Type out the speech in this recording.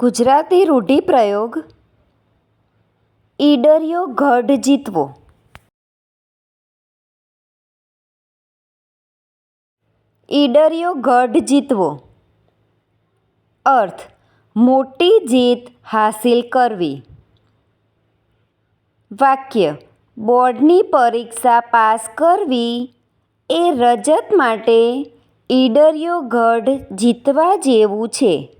ગુજરાતી રૂઢિપ્રયોગ, ઈડરિયો ગઢ જીતવો. ઈડરિયો ગઢ જીતવો. અર્થ, મોટી જીત હાસિલ કરવી. વાક્ય, બોર્ડની પરીક્ષા પાસ કરવી એ રજત માટે ઈડરિયો ગઢ જીતવા જેવું છે.